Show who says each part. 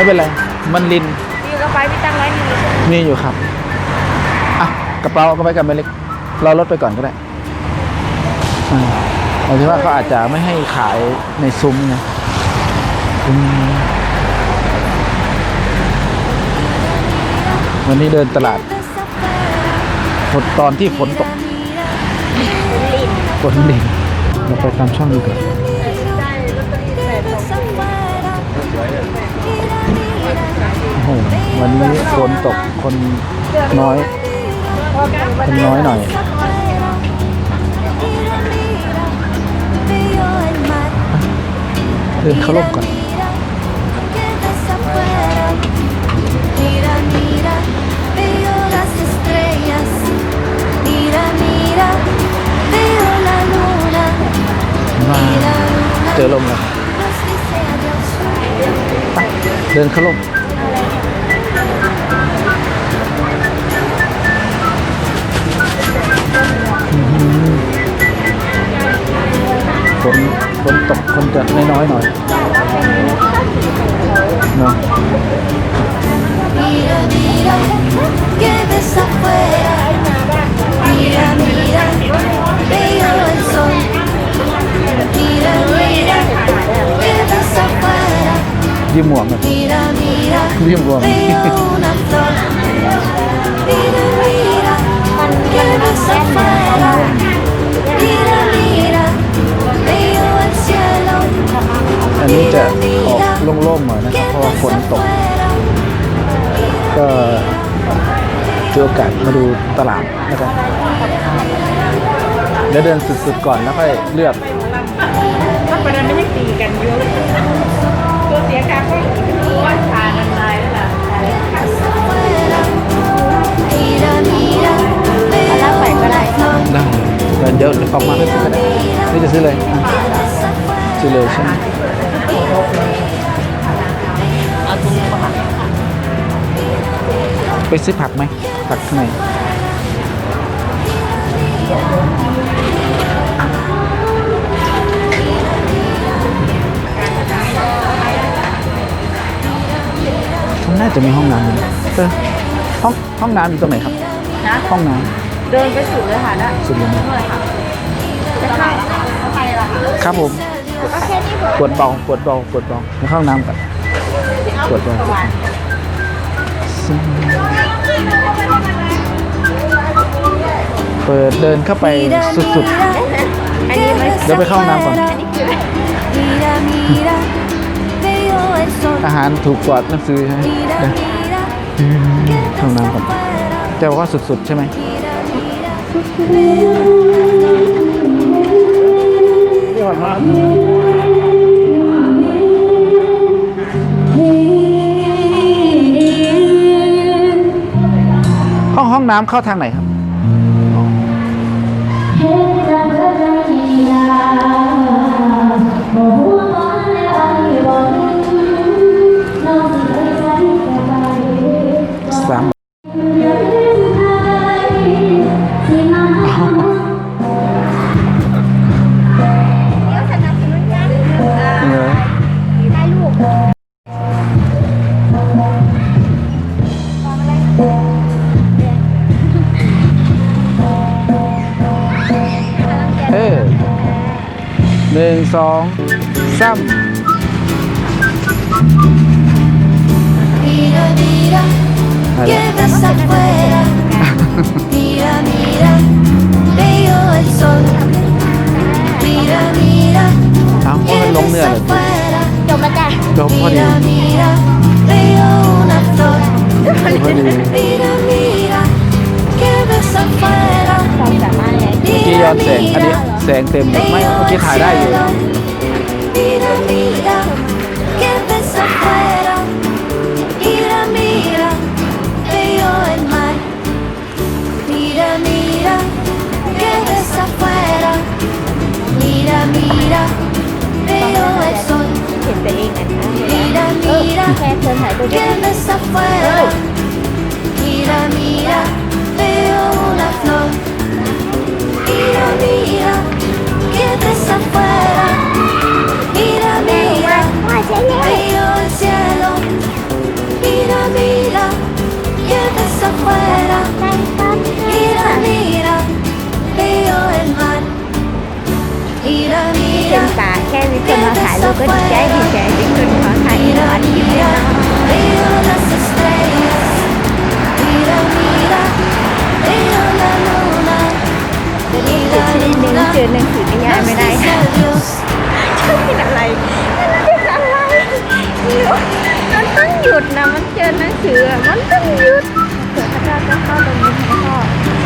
Speaker 1: ไม่เป็นไร มันลิน
Speaker 2: มีกระเป๋าพี่ตั้งไว้มีใช่ไหม
Speaker 1: มีอยู่ครับ อะ กระเป๋าก็ไปกับเมเล็กเราลดไปก่อนก็ได้อ่าหมายถึงว่าเขาอาจจะไม่ให้ขายในซุ้มไงอืมวันนี้เดินตลาดฝนตอนที่ฝนตกฝนลินเราไปตามช่องดูก่อน
Speaker 2: ได้ลอตเตอรี่แปดสอง
Speaker 1: โอ้วันนี้ฝนตกคนน้อย คนน้อยหน่อย เดินเข้าร่มก่อน เดินเข้าร่มอื้อหือฝนฝนตกคนจะน้อยๆหน่อยเนาะ ยิ้มหมวกหน่อย
Speaker 3: Mira, mira,
Speaker 1: ยิ้มหมวกอันนี้จะออกโล่งๆหน่อยนะครับเพราะว่าฝนตก ก็ถือโอกาสมาดูตลาดนะครับเดี๋ยวเดินสุดๆก่อนแล้วค่อยเลือก
Speaker 2: ถ้าประเด็นไม่ได้ตีกันเยอะ ตัวเสียการก็ว่าทานกันตายแล้วล่ะ
Speaker 3: Mira, mira, veo una flor.
Speaker 1: ได้เดี๋ยวเดี๋ยวออกมาเลือก็ได้นี่จะซื้อเลยซื้อเลยใช่ไหมไปซื้อผักไหมผักข้างใน ข้างหน้าจะมีห้องน้ำอยู่นะเออห้องห้องน้ำอยู่ตรงไหนครับ
Speaker 2: นะ
Speaker 1: ห้องน้
Speaker 2: เดินไปสุดเลยค่ะนะำ
Speaker 1: สุดเลยนะ
Speaker 2: เลยค่ะจะเข้าเข้าไปละค่ะ
Speaker 1: ครับผม
Speaker 2: โอเคนี่ผม
Speaker 1: ปวดเบาปวดเบาปวดเบามาเข้าห้องน้ำก่อน ปวดเบา
Speaker 2: ประมาณ
Speaker 1: เปิดเดินเข้าไป
Speaker 3: Mira,
Speaker 1: สุด
Speaker 3: mira,
Speaker 2: อันนี้ไม่
Speaker 1: เดี๋ยวไปเข้าห้องน้ำก่อน
Speaker 3: Mira, mira, veo el sol.
Speaker 1: ๆ อาหารถูกกว่าหนังสือใช่ไหม
Speaker 3: Mira,
Speaker 1: เดี๋ยว
Speaker 3: mira,
Speaker 1: เข้าห้องน้ำก่อนจะบอกว่าสุดๆใช่ไหม
Speaker 3: Mira, mira, veo
Speaker 1: ห้องห้องน้ำเข้าทางไหนครับ หนึ่งสองสาม
Speaker 3: Mira, mira,
Speaker 1: อะไร
Speaker 3: que ves afuera. Mira, mira, veo el sol. Mira, mira,
Speaker 1: เอาว่า
Speaker 3: que
Speaker 1: มันลง
Speaker 3: ves
Speaker 1: เนื้อเลย
Speaker 3: afuera.
Speaker 2: จบแล้วจ้ะ
Speaker 1: จบพอดี
Speaker 3: Mira, mira, veo una flor.
Speaker 1: พอดี อกี้ย้อนแสง อันนี้แสงเต็มไม่เมื่อกี้ถ่ายได้อยู่
Speaker 2: เห็นแต่เองนะแค่เธอถ่ายตัวเอ จดีใจที่คนมาถ่ายรูป
Speaker 4: mira,
Speaker 2: อัดคลิปเนี่ย
Speaker 4: mira,
Speaker 2: เนาะ
Speaker 4: veo las estrellas. Mira, mira, veo la luna.
Speaker 2: เดี๋ยวนี้คือชนิดหนึ่งเจอหนังสื อนิยาย
Speaker 4: Nos